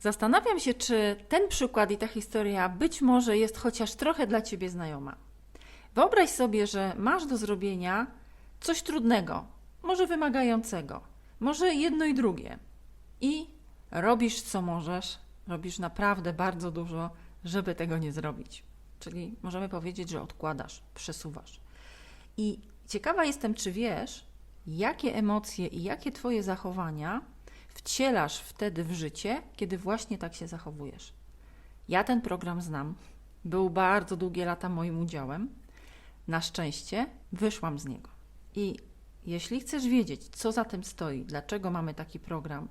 Zastanawiam się, czy ten przykład i ta historia być może jest chociaż trochę dla ciebie znajoma. Wyobraź sobie, że masz do zrobienia coś trudnego, może wymagającego, może jedno i drugie. I robisz co możesz, robisz naprawdę bardzo dużo, żeby tego nie zrobić. Czyli możemy powiedzieć, że odkładasz, przesuwasz. I ciekawa jestem, czy wiesz, jakie emocje i jakie Twoje zachowania wcielasz wtedy w życie, kiedy właśnie tak się zachowujesz. Ja ten program znam. Był bardzo długie lata moim udziałem. Na szczęście wyszłam z niego. I jeśli chcesz wiedzieć, co za tym stoi, dlaczego mamy taki program,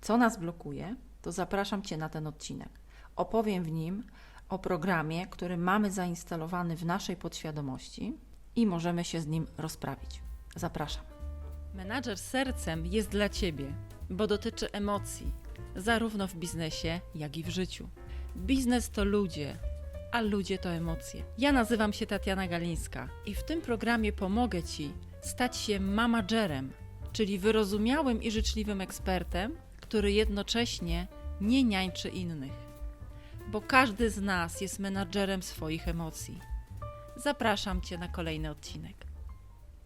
co nas blokuje, to zapraszam Cię na ten odcinek. Opowiem w nim o programie, który mamy zainstalowany w naszej podświadomości i możemy się z nim rozprawić. Zapraszam. Menadżer sercem jest dla Ciebie, bo dotyczy emocji, zarówno w biznesie, jak i w życiu. Biznes to ludzie, a ludzie to emocje. Ja nazywam się Tatiana Galińska i w tym programie pomogę Ci stać się managerem, czyli wyrozumiałym i życzliwym ekspertem, który jednocześnie nie niańczy innych. Bo każdy z nas jest menadżerem swoich emocji. Zapraszam Cię na kolejny odcinek.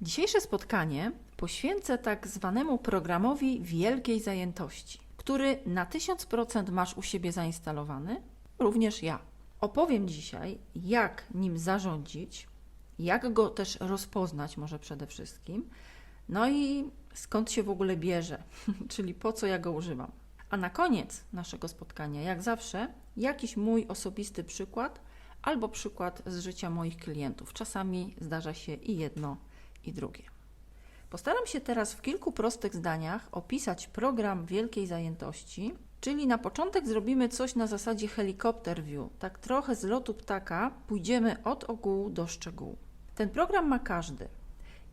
Dzisiejsze spotkanie poświęcę tak zwanemu programowi wielkiej zajętości, który na 1000% masz u siebie zainstalowany, również ja. Opowiem dzisiaj, jak nim zarządzić, jak go też rozpoznać, może przede wszystkim, no i skąd się w ogóle bierze, czyli po co ja go używam. A na koniec naszego spotkania, jak zawsze, jakiś mój osobisty przykład albo przykład z życia moich klientów. Czasami zdarza się i jedno, i drugie. Postaram się teraz w kilku prostych zdaniach opisać program wielkiej zajętości, czyli na początek zrobimy coś na zasadzie helikopter view, tak trochę z lotu ptaka pójdziemy od ogółu do szczegółu. Ten program ma każdy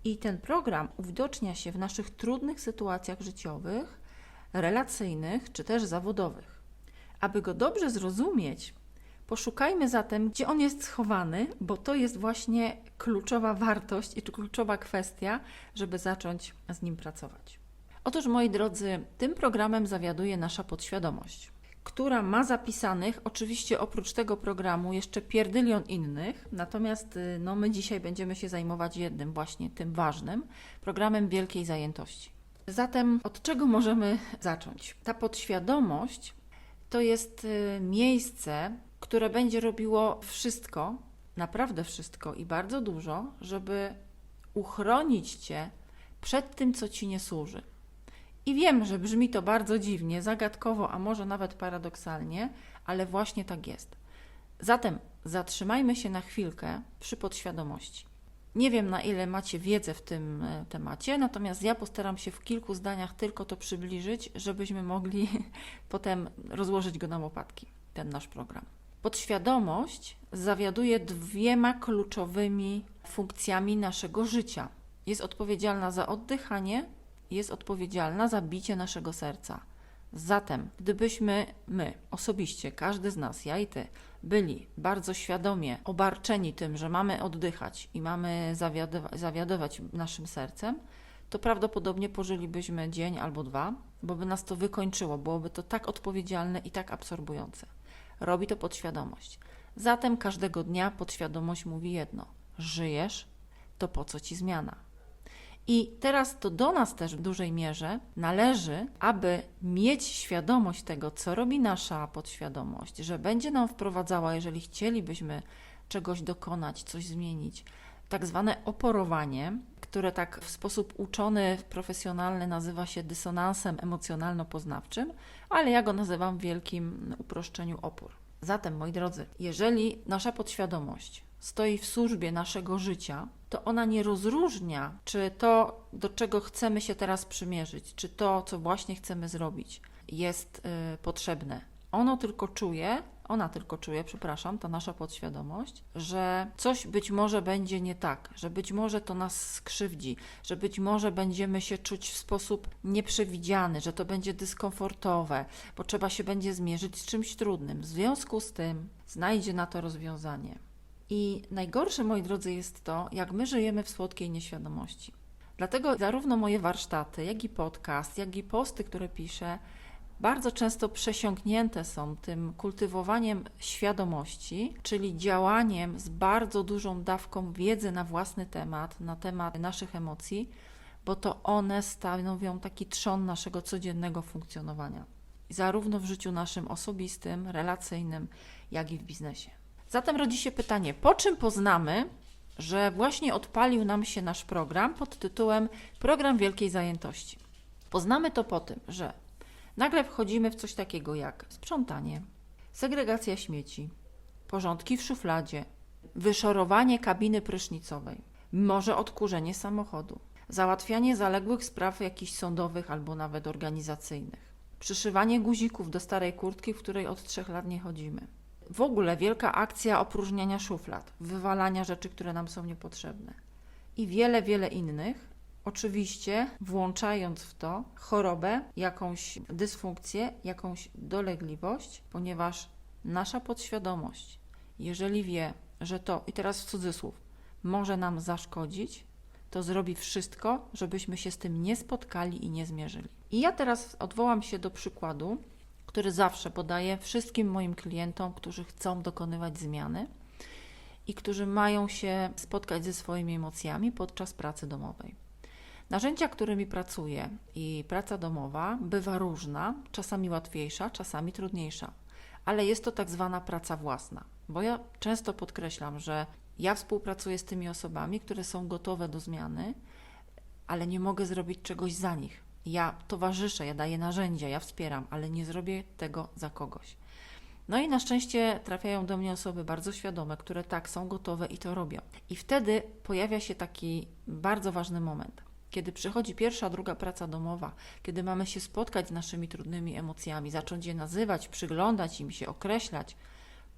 i ten program uwidocznia się w naszych trudnych sytuacjach życiowych, relacyjnych czy też zawodowych. Aby go dobrze zrozumieć, Poszukajmy zatem, gdzie on jest schowany, bo to jest właśnie kluczowa wartość i kluczowa kwestia, żeby zacząć z nim pracować. Otóż, moi drodzy, tym programem zawiaduje nasza podświadomość, która ma zapisanych, oczywiście oprócz tego programu, jeszcze pierdylion innych, natomiast y, no, my dzisiaj będziemy się zajmować jednym, właśnie tym ważnym programem wielkiej zajętości. Zatem, od czego możemy zacząć? Ta podświadomość to jest y, miejsce, które będzie robiło wszystko, naprawdę wszystko i bardzo dużo, żeby uchronić cię przed tym, co ci nie służy. I wiem, że brzmi to bardzo dziwnie, zagadkowo, a może nawet paradoksalnie, ale właśnie tak jest. Zatem zatrzymajmy się na chwilkę przy podświadomości. Nie wiem, na ile macie wiedzę w tym e, temacie, natomiast ja postaram się w kilku zdaniach tylko to przybliżyć, żebyśmy mogli potem rozłożyć go na łopatki, ten nasz program. Podświadomość zawiaduje dwiema kluczowymi funkcjami naszego życia. Jest odpowiedzialna za oddychanie, jest odpowiedzialna za bicie naszego serca. Zatem, gdybyśmy my, osobiście, każdy z nas, ja i ty, byli bardzo świadomie obarczeni tym, że mamy oddychać i mamy zawiadować, zawiadować naszym sercem, to prawdopodobnie pożylibyśmy dzień albo dwa, bo by nas to wykończyło, byłoby to tak odpowiedzialne i tak absorbujące. Robi to podświadomość. Zatem każdego dnia podświadomość mówi jedno: żyjesz, to po co ci zmiana? I teraz to do nas też w dużej mierze należy, aby mieć świadomość tego, co robi nasza podświadomość, że będzie nam wprowadzała, jeżeli chcielibyśmy czegoś dokonać, coś zmienić, tak zwane oporowanie, które tak w sposób uczony, profesjonalny nazywa się dysonansem emocjonalno-poznawczym, ale ja go nazywam w wielkim uproszczeniu opór. Zatem, moi drodzy, jeżeli nasza podświadomość stoi w służbie naszego życia, to ona nie rozróżnia, czy to, do czego chcemy się teraz przymierzyć, czy to, co właśnie chcemy zrobić, jest y, potrzebne. Ono tylko czuje, ona tylko czuje, przepraszam, ta nasza podświadomość, że coś być może będzie nie tak, że być może to nas skrzywdzi, że być może będziemy się czuć w sposób nieprzewidziany, że to będzie dyskomfortowe, bo trzeba się będzie zmierzyć z czymś trudnym. W związku z tym znajdzie na to rozwiązanie. I najgorsze, moi drodzy, jest to, jak my żyjemy w słodkiej nieświadomości. Dlatego zarówno moje warsztaty, jak i podcast, jak i posty, które piszę, bardzo często przesiąknięte są tym kultywowaniem świadomości, czyli działaniem z bardzo dużą dawką wiedzy na własny temat, na temat naszych emocji, bo to one stanowią taki trzon naszego codziennego funkcjonowania, zarówno w życiu naszym osobistym, relacyjnym, jak i w biznesie. Zatem rodzi się pytanie, po czym poznamy, że właśnie odpalił nam się nasz program pod tytułem Program Wielkiej Zajętości? Poznamy to po tym, że nagle wchodzimy w coś takiego jak sprzątanie, segregacja śmieci, porządki w szufladzie, wyszorowanie kabiny prysznicowej, może odkurzenie samochodu, załatwianie zaległych spraw jakichś sądowych albo nawet organizacyjnych, przyszywanie guzików do starej kurtki, w której od trzech lat nie chodzimy. W ogóle wielka akcja opróżniania szuflad, wywalania rzeczy, które nam są niepotrzebne i wiele, wiele innych, Oczywiście włączając w to chorobę, jakąś dysfunkcję, jakąś dolegliwość, ponieważ nasza podświadomość, jeżeli wie, że to, i teraz w cudzysłów, może nam zaszkodzić, to zrobi wszystko, żebyśmy się z tym nie spotkali i nie zmierzyli. I ja teraz odwołam się do przykładu, który zawsze podaję wszystkim moim klientom, którzy chcą dokonywać zmiany i którzy mają się spotkać ze swoimi emocjami podczas pracy domowej. Narzędzia, którymi pracuję i praca domowa bywa różna, czasami łatwiejsza, czasami trudniejsza, ale jest to tak zwana praca własna, bo ja często podkreślam, że ja współpracuję z tymi osobami, które są gotowe do zmiany, ale nie mogę zrobić czegoś za nich. Ja towarzyszę, ja daję narzędzia, ja wspieram, ale nie zrobię tego za kogoś. No i na szczęście trafiają do mnie osoby bardzo świadome, które tak są gotowe i to robią. I wtedy pojawia się taki bardzo ważny moment. Kiedy przychodzi pierwsza, druga praca domowa, kiedy mamy się spotkać z naszymi trudnymi emocjami, zacząć je nazywać, przyglądać im się, określać,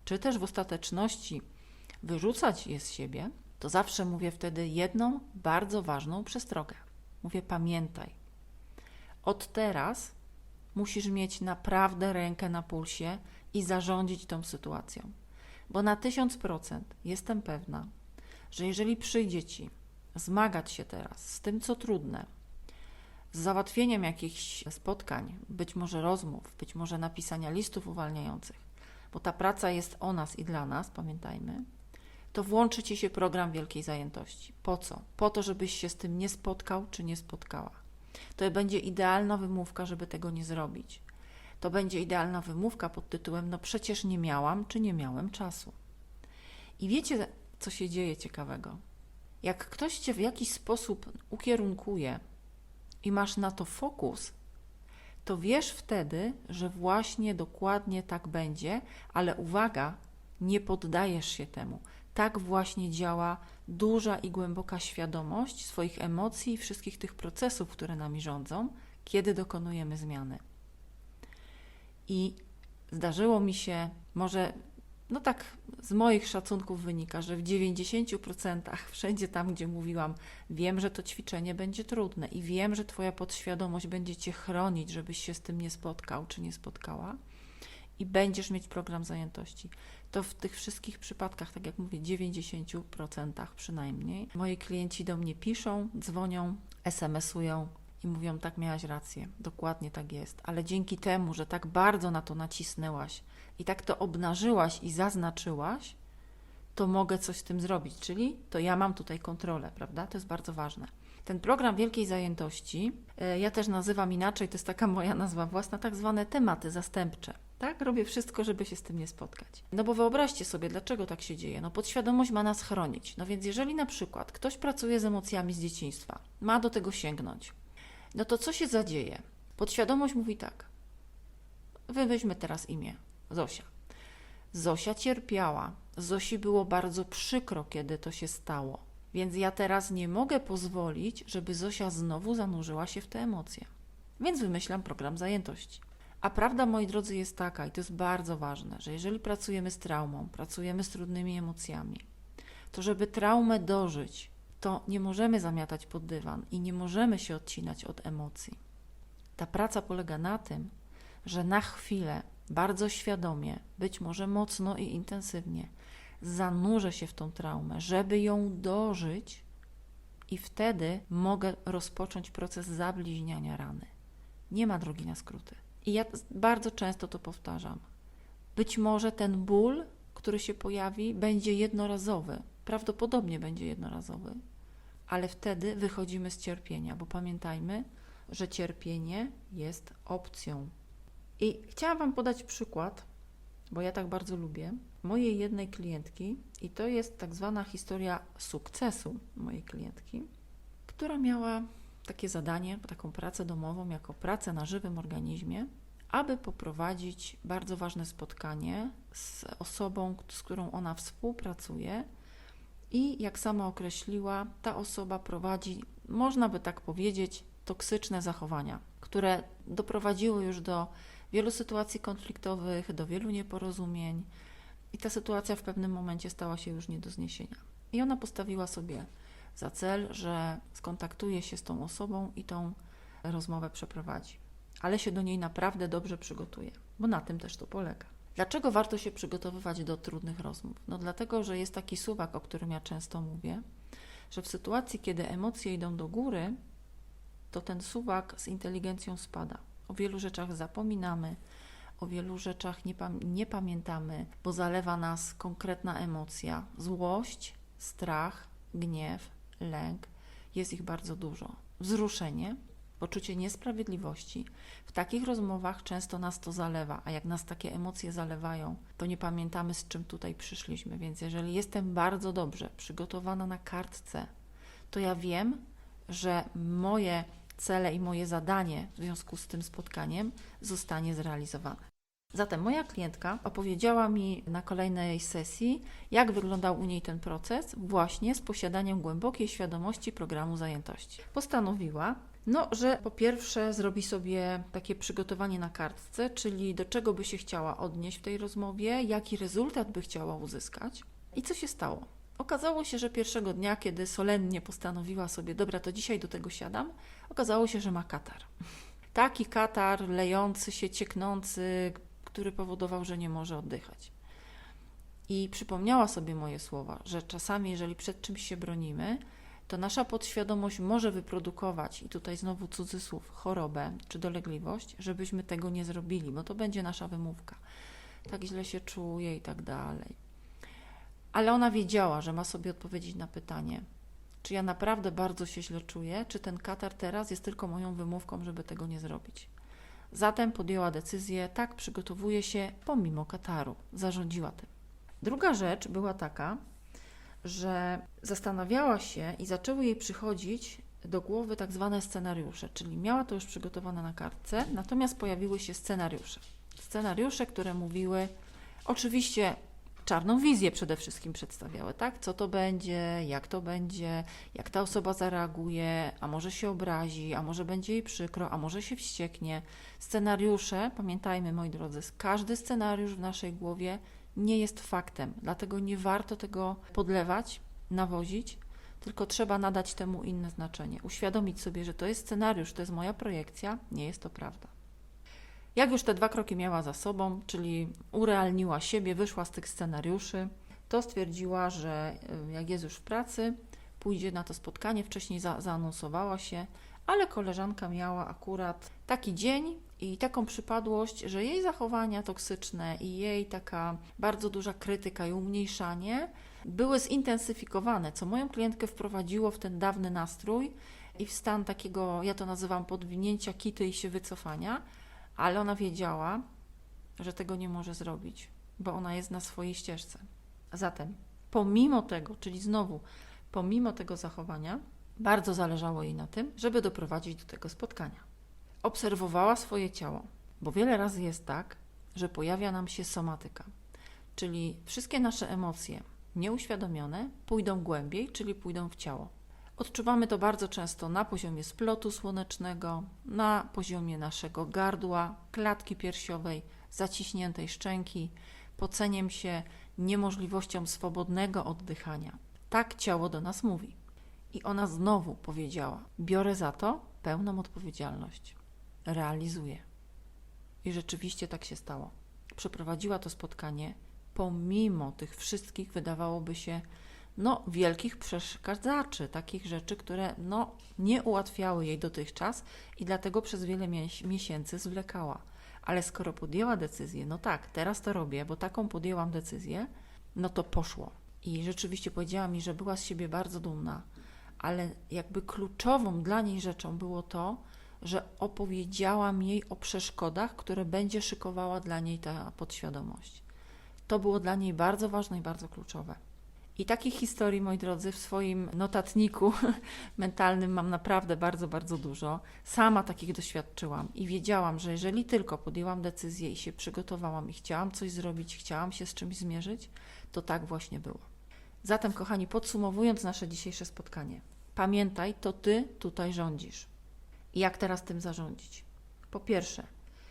czy też w ostateczności wyrzucać je z siebie, to zawsze mówię wtedy jedną bardzo ważną przestrogę. Mówię: pamiętaj, od teraz musisz mieć naprawdę rękę na pulsie i zarządzić tą sytuacją. Bo na tysiąc procent jestem pewna, że jeżeli przyjdzie ci zmagać się teraz z tym, co trudne, z załatwieniem jakichś spotkań, być może rozmów, być może napisania listów uwalniających, bo ta praca jest o nas i dla nas, pamiętajmy, to włączy ci się program wielkiej zajętości. Po co? Po to, żebyś się z tym nie spotkał czy nie spotkała. To będzie idealna wymówka, żeby tego nie zrobić. To będzie idealna wymówka pod tytułem: No przecież nie miałam czy nie miałem czasu. I wiecie, co się dzieje ciekawego? Jak ktoś cię w jakiś sposób ukierunkuje i masz na to fokus, to wiesz wtedy, że właśnie dokładnie tak będzie, ale uwaga, nie poddajesz się temu. Tak właśnie działa duża i głęboka świadomość swoich emocji i wszystkich tych procesów, które nami rządzą, kiedy dokonujemy zmiany. I zdarzyło mi się, może no tak z moich szacunków wynika, że w 90% wszędzie tam, gdzie mówiłam, wiem, że to ćwiczenie będzie trudne i wiem, że Twoja podświadomość będzie Cię chronić, żebyś się z tym nie spotkał czy nie spotkała i będziesz mieć program zajętości. To w tych wszystkich przypadkach, tak jak mówię, 90% przynajmniej, moi klienci do mnie piszą, dzwonią, SMS-ują, i mówią: Tak, miałaś rację, dokładnie tak jest, ale dzięki temu, że tak bardzo na to nacisnęłaś i tak to obnażyłaś i zaznaczyłaś, to mogę coś z tym zrobić, czyli to ja mam tutaj kontrolę, prawda? To jest bardzo ważne. Ten program wielkiej zajętości, e, ja też nazywam inaczej, to jest taka moja nazwa własna, tak zwane tematy zastępcze. Tak, robię wszystko, żeby się z tym nie spotkać. No bo wyobraźcie sobie, dlaczego tak się dzieje. No podświadomość ma nas chronić. No więc jeżeli na przykład ktoś pracuje z emocjami z dzieciństwa, ma do tego sięgnąć, no to co się zadzieje? Podświadomość mówi tak. Wymyślmy teraz imię. Zosia. Zosia cierpiała. Zosi było bardzo przykro, kiedy to się stało. Więc ja teraz nie mogę pozwolić, żeby Zosia znowu zanurzyła się w te emocje. Więc wymyślam program zajętości. A prawda, moi drodzy, jest taka, i to jest bardzo ważne, że jeżeli pracujemy z traumą, pracujemy z trudnymi emocjami, to żeby traumę dożyć, to nie możemy zamiatać pod dywan i nie możemy się odcinać od emocji. Ta praca polega na tym, że na chwilę, bardzo świadomie, być może mocno i intensywnie, zanurzę się w tą traumę, żeby ją dożyć, i wtedy mogę rozpocząć proces zabliźniania rany. Nie ma drogi na skróty. I ja bardzo często to powtarzam. Być może ten ból, który się pojawi, będzie jednorazowy. Prawdopodobnie będzie jednorazowy, ale wtedy wychodzimy z cierpienia, bo pamiętajmy, że cierpienie jest opcją. I chciałam Wam podać przykład, bo ja tak bardzo lubię, mojej jednej klientki, i to jest tak zwana historia sukcesu mojej klientki, która miała takie zadanie, taką pracę domową, jako pracę na żywym organizmie, aby poprowadzić bardzo ważne spotkanie z osobą, z którą ona współpracuje. I jak sama określiła, ta osoba prowadzi, można by tak powiedzieć, toksyczne zachowania, które doprowadziły już do wielu sytuacji konfliktowych, do wielu nieporozumień, i ta sytuacja w pewnym momencie stała się już nie do zniesienia. I ona postawiła sobie za cel, że skontaktuje się z tą osobą i tą rozmowę przeprowadzi. Ale się do niej naprawdę dobrze przygotuje, bo na tym też to polega. Dlaczego warto się przygotowywać do trudnych rozmów? No dlatego, że jest taki suwak, o którym ja często mówię, że w sytuacji, kiedy emocje idą do góry, to ten suwak z inteligencją spada. O wielu rzeczach zapominamy, o wielu rzeczach nie, pam- nie pamiętamy, bo zalewa nas konkretna emocja złość, strach, gniew, lęk. Jest ich bardzo dużo. Wzruszenie, poczucie niesprawiedliwości. W takich rozmowach często nas to zalewa, a jak nas takie emocje zalewają, to nie pamiętamy, z czym tutaj przyszliśmy. Więc jeżeli jestem bardzo dobrze przygotowana na kartce, to ja wiem, że moje cele i moje zadanie w związku z tym spotkaniem zostanie zrealizowane. Zatem moja klientka opowiedziała mi na kolejnej sesji, jak wyglądał u niej ten proces, właśnie z posiadaniem głębokiej świadomości programu zajętości. Postanowiła, no, że po pierwsze zrobi sobie takie przygotowanie na kartce, czyli do czego by się chciała odnieść w tej rozmowie, jaki rezultat by chciała uzyskać. I co się stało? Okazało się, że pierwszego dnia, kiedy solennie postanowiła sobie, dobra, to dzisiaj do tego siadam, okazało się, że ma katar. Taki katar lejący się, cieknący, który powodował, że nie może oddychać. I przypomniała sobie moje słowa, że czasami, jeżeli przed czymś się bronimy, to nasza podświadomość może wyprodukować, i tutaj znowu cudzysłów, chorobę czy dolegliwość, żebyśmy tego nie zrobili, bo to będzie nasza wymówka. Tak źle się czuję i tak dalej. Ale ona wiedziała, że ma sobie odpowiedzieć na pytanie, czy ja naprawdę bardzo się źle czuję, czy ten katar teraz jest tylko moją wymówką, żeby tego nie zrobić. Zatem podjęła decyzję, tak, przygotowuje się pomimo kataru, zarządziła tym. Druga rzecz była taka, że zastanawiała się i zaczęły jej przychodzić do głowy tak zwane scenariusze, czyli miała to już przygotowane na kartce, natomiast pojawiły się scenariusze. Scenariusze, które mówiły, oczywiście czarną wizję przede wszystkim przedstawiały, tak? Co to będzie, jak to będzie, jak ta osoba zareaguje, a może się obrazi, a może będzie jej przykro, a może się wścieknie. Scenariusze, pamiętajmy moi drodzy, każdy scenariusz w naszej głowie nie jest faktem, dlatego nie warto tego podlewać, nawozić, tylko trzeba nadać temu inne znaczenie. Uświadomić sobie, że to jest scenariusz, to jest moja projekcja, nie jest to prawda. Jak już te dwa kroki miała za sobą, czyli urealniła siebie, wyszła z tych scenariuszy, to stwierdziła, że y, jak jest już w pracy, pójdzie na to spotkanie. Wcześniej za, zaanonsowała się, ale koleżanka miała akurat taki dzień i taką przypadłość, że jej zachowania toksyczne i jej taka bardzo duża krytyka i umniejszanie były zintensyfikowane, co moją klientkę wprowadziło w ten dawny nastrój i w stan takiego, ja to nazywam podwinięcia kity i się wycofania ale ona wiedziała, że tego nie może zrobić, bo ona jest na swojej ścieżce. Zatem, pomimo tego, czyli znowu, pomimo tego zachowania, bardzo zależało jej na tym, żeby doprowadzić do tego spotkania. Obserwowała swoje ciało, bo wiele razy jest tak, że pojawia nam się somatyka, czyli wszystkie nasze emocje nieuświadomione pójdą głębiej, czyli pójdą w ciało. Odczuwamy to bardzo często na poziomie splotu słonecznego, na poziomie naszego gardła, klatki piersiowej, zaciśniętej szczęki, poceniem się niemożliwością swobodnego oddychania. Tak ciało do nas mówi. I ona znowu powiedziała: Biorę za to pełną odpowiedzialność. Realizuję. I rzeczywiście tak się stało. Przeprowadziła to spotkanie pomimo tych wszystkich, wydawałoby się, no, wielkich przeszkadzaczy, takich rzeczy, które no, nie ułatwiały jej dotychczas i dlatego przez wiele miesięcy zwlekała. Ale skoro podjęła decyzję, no tak, teraz to robię, bo taką podjęłam decyzję, no to poszło. I rzeczywiście powiedziała mi, że była z siebie bardzo dumna, ale jakby kluczową dla niej rzeczą było to, że opowiedziałam jej o przeszkodach, które będzie szykowała dla niej ta podświadomość. To było dla niej bardzo ważne i bardzo kluczowe. I takich historii, moi drodzy, w swoim notatniku mentalnym mam naprawdę bardzo, bardzo dużo. Sama takich doświadczyłam i wiedziałam, że jeżeli tylko podjęłam decyzję i się przygotowałam i chciałam coś zrobić, chciałam się z czymś zmierzyć, to tak właśnie było. Zatem, kochani, podsumowując nasze dzisiejsze spotkanie, pamiętaj, to ty tutaj rządzisz. I jak teraz tym zarządzić? Po pierwsze,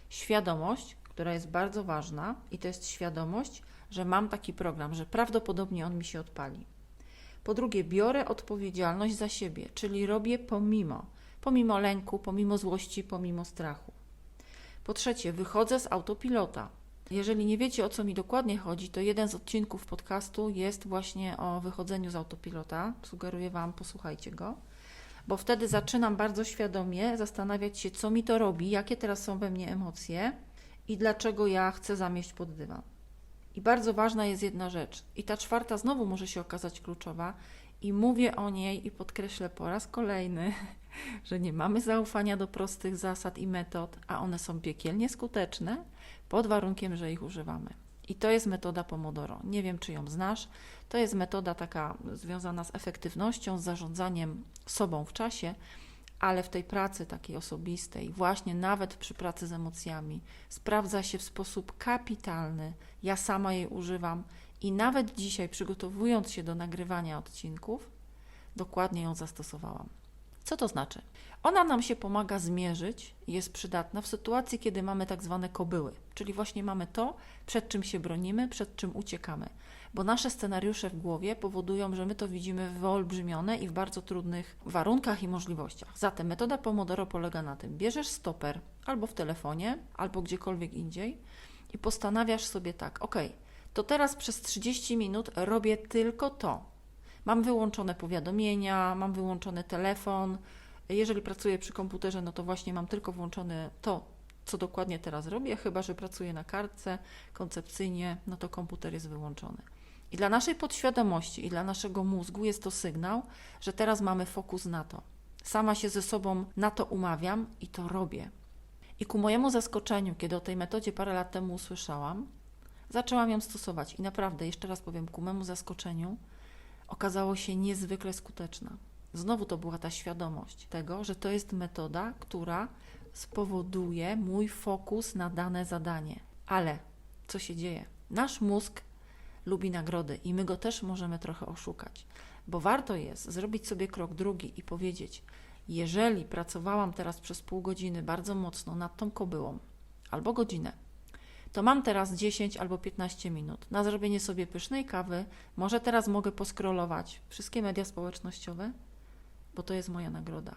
świadomość, która jest bardzo ważna, i to jest świadomość, że mam taki program, że prawdopodobnie on mi się odpali. Po drugie, biorę odpowiedzialność za siebie, czyli robię pomimo, pomimo lęku, pomimo złości, pomimo strachu. Po trzecie, wychodzę z autopilota. Jeżeli nie wiecie o co mi dokładnie chodzi, to jeden z odcinków podcastu jest właśnie o wychodzeniu z autopilota. Sugeruję Wam, posłuchajcie go, bo wtedy zaczynam bardzo świadomie zastanawiać się, co mi to robi, jakie teraz są we mnie emocje i dlaczego ja chcę zamieść pod dywan. I bardzo ważna jest jedna rzecz, i ta czwarta znowu może się okazać kluczowa, i mówię o niej i podkreślę po raz kolejny, że nie mamy zaufania do prostych zasad i metod, a one są piekielnie skuteczne pod warunkiem, że ich używamy. I to jest metoda Pomodoro. Nie wiem, czy ją znasz. To jest metoda taka związana z efektywnością, z zarządzaniem sobą w czasie, ale w tej pracy takiej osobistej, właśnie nawet przy pracy z emocjami, sprawdza się w sposób kapitalny. Ja sama jej używam i nawet dzisiaj, przygotowując się do nagrywania odcinków, dokładnie ją zastosowałam. Co to znaczy? Ona nam się pomaga zmierzyć, jest przydatna w sytuacji, kiedy mamy tak zwane kobyły, czyli właśnie mamy to, przed czym się bronimy, przed czym uciekamy, bo nasze scenariusze w głowie powodują, że my to widzimy wyolbrzymione i w bardzo trudnych warunkach i możliwościach. Zatem metoda Pomodoro polega na tym: bierzesz stoper albo w telefonie, albo gdziekolwiek indziej i postanawiasz sobie tak, ok, to teraz przez 30 minut robię tylko to. Mam wyłączone powiadomienia, mam wyłączony telefon. Jeżeli pracuję przy komputerze, no to właśnie mam tylko włączone to, co dokładnie teraz robię, chyba że pracuję na kartce koncepcyjnie, no to komputer jest wyłączony. I dla naszej podświadomości i dla naszego mózgu jest to sygnał, że teraz mamy fokus na to. Sama się ze sobą na to umawiam i to robię. I ku mojemu zaskoczeniu, kiedy o tej metodzie parę lat temu usłyszałam, zaczęłam ją stosować i naprawdę, jeszcze raz powiem, ku memu zaskoczeniu, okazało się niezwykle skuteczna. Znowu to była ta świadomość tego, że to jest metoda, która spowoduje mój fokus na dane zadanie. Ale co się dzieje? Nasz mózg lubi nagrody i my go też możemy trochę oszukać, bo warto jest zrobić sobie krok drugi i powiedzieć: Jeżeli pracowałam teraz przez pół godziny bardzo mocno nad tą kobyłą, albo godzinę, to mam teraz 10 albo 15 minut na zrobienie sobie pysznej kawy. Może teraz mogę poskrolować wszystkie media społecznościowe, bo to jest moja nagroda.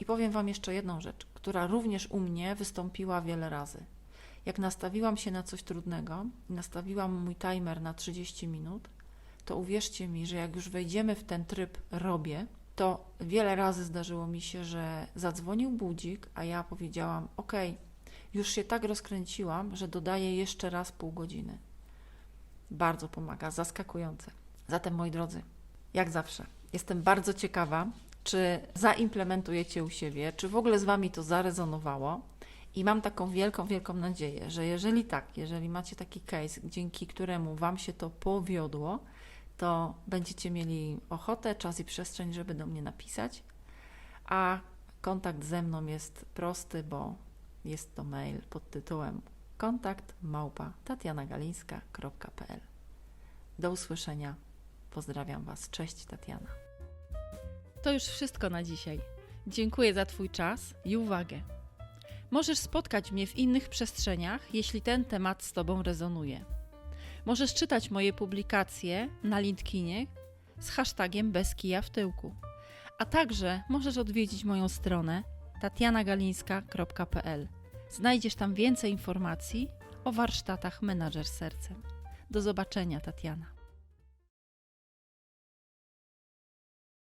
I powiem Wam jeszcze jedną rzecz, która również u mnie wystąpiła wiele razy. Jak nastawiłam się na coś trudnego i nastawiłam mój timer na 30 minut, to uwierzcie mi, że jak już wejdziemy w ten tryb robię, to wiele razy zdarzyło mi się, że zadzwonił budzik, a ja powiedziałam: OK, już się tak rozkręciłam, że dodaję jeszcze raz pół godziny. Bardzo pomaga, zaskakujące. Zatem, moi drodzy, jak zawsze, jestem bardzo ciekawa, czy zaimplementujecie u siebie, czy w ogóle z Wami to zarezonowało. I mam taką wielką, wielką nadzieję, że jeżeli tak, jeżeli macie taki case, dzięki któremu Wam się to powiodło, to będziecie mieli ochotę, czas i przestrzeń, żeby do mnie napisać. A kontakt ze mną jest prosty, bo jest to mail pod tytułem kontakt małpa tatianagalińska.pl. Do usłyszenia. Pozdrawiam Was. Cześć Tatiana. To już wszystko na dzisiaj. Dziękuję za Twój czas i uwagę. Możesz spotkać mnie w innych przestrzeniach, jeśli ten temat z Tobą rezonuje. Możesz czytać moje publikacje na LinkedInie z hashtagiem bez kija w tyłku. A także możesz odwiedzić moją stronę tatianagalińska.pl. Znajdziesz tam więcej informacji o warsztatach Menadżer Sercem. Do zobaczenia, Tatiana.